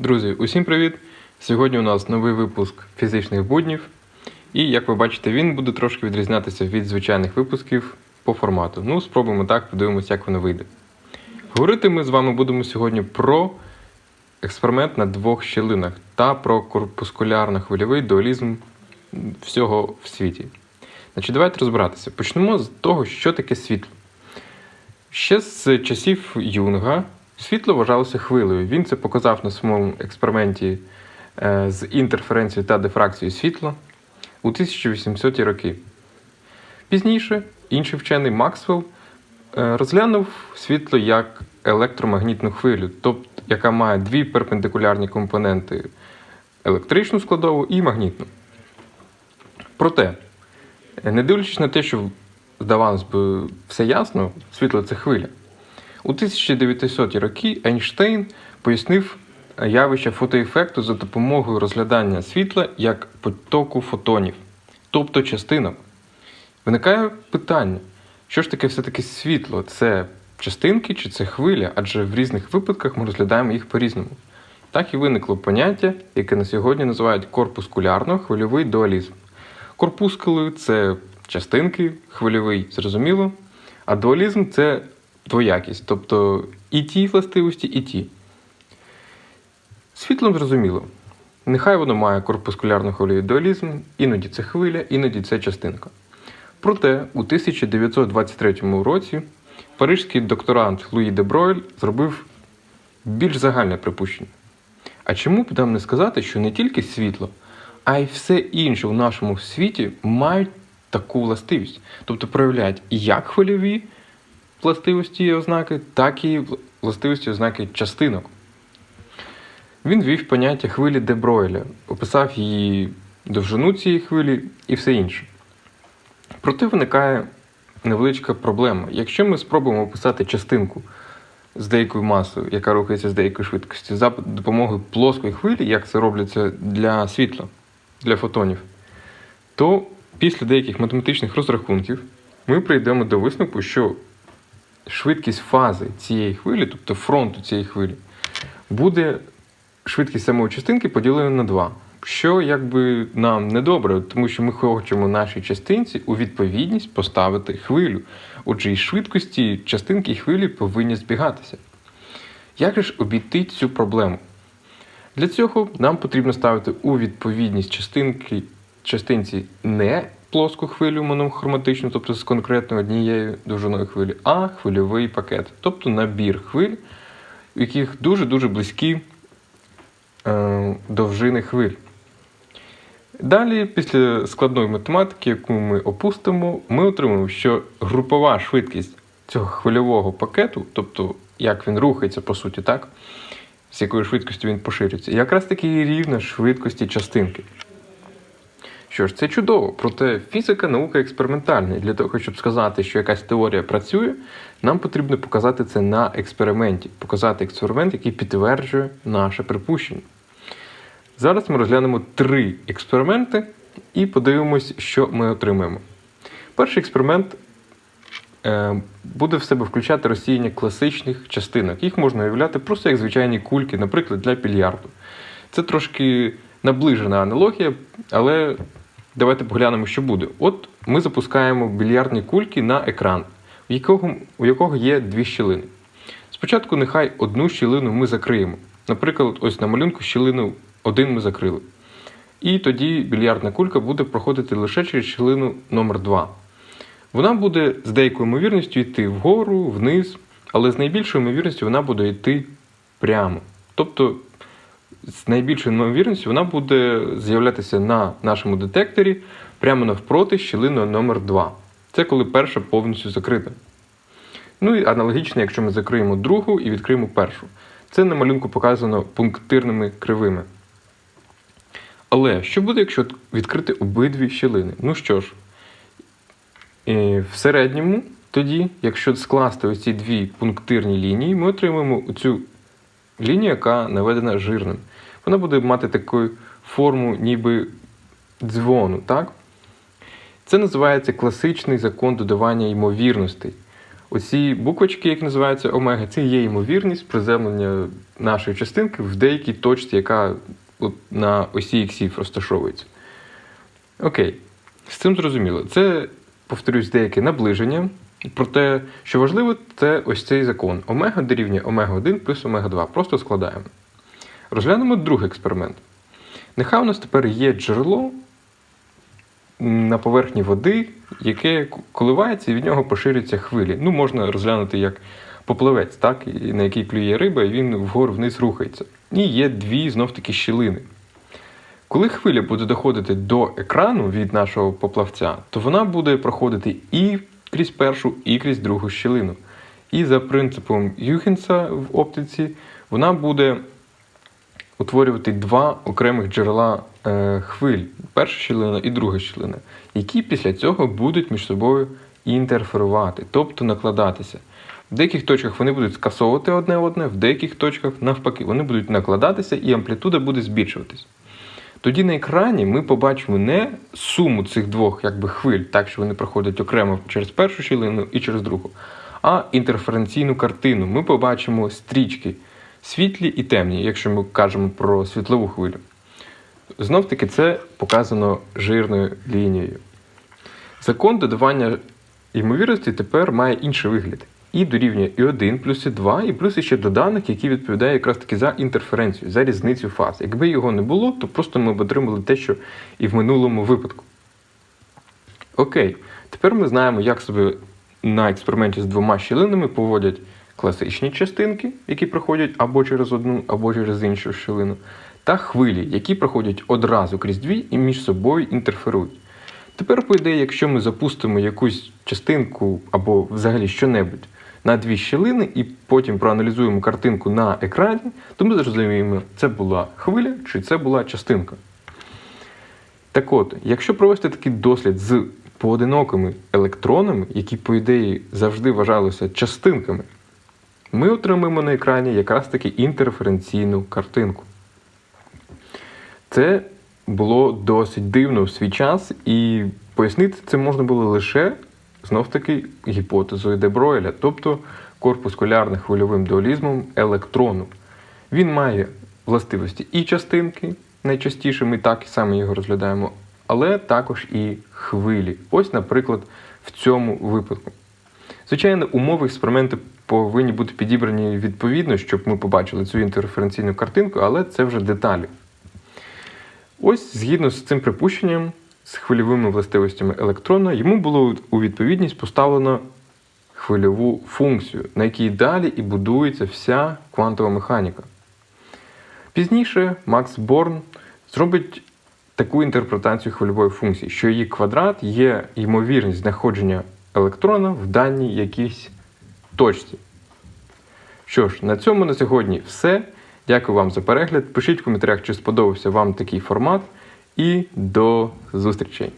Друзі, усім привіт! Сьогодні у нас новий випуск фізичних буднів. І як ви бачите, він буде трошки відрізнятися від звичайних випусків по формату. Ну, спробуємо так, подивимося, як воно вийде. Говорити ми з вами будемо сьогодні про експеримент на двох щілинах та про корпускулярно-хвильовий дуалізм всього в світі. Значить, давайте розбиратися. Почнемо з того, що таке світло. Ще з часів Юнга світло вважалося хвилею. Він це показав на своєму експерименті е, з інтерференцією та дифракцією світла у 1800-ті роки. Пізніше інший вчений Максвелл е, розглянув світло як електромагнітну хвилю, тобто яка має дві перпендикулярні компоненти електричну складову і магнітну. Проте, не дивлячись на те, що здавалось би, все ясно, світло це хвиля. У 1900-ті роки Ейнштейн пояснив явище фотоефекту за допомогою розглядання світла як потоку фотонів, тобто частинок. Виникає питання, що ж таке все-таки світло? Це частинки чи це хвиля? Адже в різних випадках ми розглядаємо їх по-різному. Так і виникло поняття, яке на сьогодні називають корпускулярно-хвильовий дуалізм. Корпускули це частинки, хвильовий, зрозуміло, а дуалізм це двоякість, тобто і ті властивості, і ті. Світлом зрозуміло. Нехай воно має корпускулярно-хвильовий дуалізм, іноді це хвиля, іноді це частинка. Проте у 1923 році парижський докторант Луї де Бройль зробив більш загальне припущення. А чому б нам не сказати, що не тільки світло, а й все інше у нашому світі мають таку властивість, тобто проявляють як хвильові властивості і ознаки, так і властивості ознаки частинок. Він ввів поняття хвилі де Бройля, описав її довжину цієї хвилі і все інше. Проте виникає невеличка проблема. Якщо ми спробуємо описати частинку з деякою масою, яка рухається з деякою швидкістю, за допомогою плоскої хвилі, як це робляться для світла, для фотонів, то після деяких математичних розрахунків ми прийдемо до висновку, що швидкість фази цієї хвилі, тобто фронту цієї хвилі, буде швидкість самої частинки поділена на 2. Що якби нам недобре, тому що ми хочемо нашій частинці у відповідність поставити хвилю. Отже, і швидкості частинки і хвилі повинні збігатися. Як же ж обійти цю проблему? Для цього нам потрібно ставити у відповідність частинки, частинці не плоску хвилю монохроматичну, тобто з конкретною однією довжиною хвилі, а хвильовий пакет, тобто набір хвиль, у яких дуже-дуже близькі е, довжини хвиль. Далі, після складної математики, яку ми опустимо, ми отримаємо, що групова швидкість цього хвильового пакету, тобто як він рухається, по суті, так, з якою швидкістю він поширюється, якраз таки рівна швидкості частинки. Що ж, це чудово, проте фізика наука експериментальна. І для того, щоб сказати, що якась теорія працює, нам потрібно показати це на експерименті, показати експеримент, який підтверджує наше припущення. Зараз ми розглянемо три експерименти і подивимось, що ми отримаємо. Перший експеримент е, буде в себе включати розсіяння класичних частинок. Їх можна уявляти просто як звичайні кульки, наприклад, для більярду. Це трошки наближена аналогія, але давайте поглянемо, що буде. От ми запускаємо більярдні кульки на екран, у якого, у якого є дві щілини. Спочатку нехай одну щілину ми закриємо. Наприклад, ось на малюнку щілину один ми закрили. І тоді більярдна кулька буде проходити лише через щілину номер 2 Вона буде з деякою ймовірністю йти вгору, вниз, але з найбільшою ймовірністю вона буде йти прямо. Тобто, з найбільшою ймовірністю вона буде з'являтися на нашому детекторі прямо навпроти щілини номер 2 Це коли перша повністю закрита. Ну і аналогічно, якщо ми закриємо другу і відкриємо першу. Це на малюнку показано пунктирними кривими. Але що буде, якщо відкрити обидві щілини? Ну що ж, в середньому, тоді, якщо скласти ось ці дві пунктирні лінії, ми отримаємо цю лінію, яка наведена жирним. Вона буде мати таку форму, ніби дзвону. так? Це називається класичний закон додавання ймовірностей. Оці буквочки, як називаються омега, це є ймовірність приземлення нашої частинки в деякій точці, яка на осі іксів розташовується. Окей, з цим зрозуміло. Це, повторюсь, деяке наближення. Проте, що важливо, це ось цей закон. Омега дорівнює омега 1 плюс омега 2. Просто складаємо. Розглянемо другий експеримент. Нехай у нас тепер є джерело на поверхні води, яке коливається і від нього поширюються хвилі. Ну, можна розглянути як попливець, так, на який клює риба, і він вгору вниз рухається. І є дві знов-таки щілини. Коли хвиля буде доходити до екрану від нашого поплавця, то вона буде проходити і крізь першу, і крізь другу щілину. І за принципом Юхенса в оптиці вона буде утворювати два окремих джерела е, хвиль, перша щілина і друга щілина, які після цього будуть між собою інтерферувати, тобто накладатися. В деяких точках вони будуть скасовувати одне одне, в деяких точках навпаки, вони будуть накладатися і амплітуда буде збільшуватись. Тоді на екрані ми побачимо не суму цих двох якби, хвиль, так що вони проходять окремо через першу щілину і через другу, а інтерференційну картину. Ми побачимо стрічки світлі і темні, якщо ми кажемо про світлову хвилю. Знов таки це показано жирною лінією. Закон додавання ймовірності тепер має інший вигляд. І дорівнює і 1 плюс і 2, і плюс ще доданок, який відповідає якраз таки за інтерференцію, за різницю фаз. Якби його не було, то просто ми б отримали те, що і в минулому випадку. Окей, тепер ми знаємо, як себе на експерименті з двома щілинами поводять класичні частинки, які проходять або через одну, або через іншу щілину, та хвилі, які проходять одразу крізь дві і між собою інтерферують. Тепер, по ідеї, якщо ми запустимо якусь частинку або взагалі що-небудь на дві щілини і потім проаналізуємо картинку на екрані, то ми зрозуміємо, це була хвиля чи це була частинка. Так от, якщо провести такий дослід з поодинокими електронами, які, по ідеї, завжди вважалися частинками, ми отримаємо на екрані якраз таки інтерференційну картинку. Це було досить дивно в свій час, і пояснити це можна було лише знов-таки гіпотезою Дебройля, тобто корпускулярно-хвильовим дуалізмом електрону. Він має властивості і частинки, найчастіше ми так само його розглядаємо, але також і хвилі. Ось, наприклад, в цьому випадку. Звичайно, умови експерименту повинні бути підібрані відповідно, щоб ми побачили цю інтерференційну картинку, але це вже деталі. Ось, згідно з цим припущенням, з хвильовими властивостями електрона, йому було у відповідність поставлено хвильову функцію, на якій далі і будується вся квантова механіка. Пізніше Макс Борн зробить таку інтерпретацію хвильової функції, що її квадрат є ймовірність знаходження електрона в даній якійсь точці. Що ж, на цьому на сьогодні все. Дякую вам за перегляд. Пишіть в коментарях, чи сподобався вам такий формат. І до зустрічей!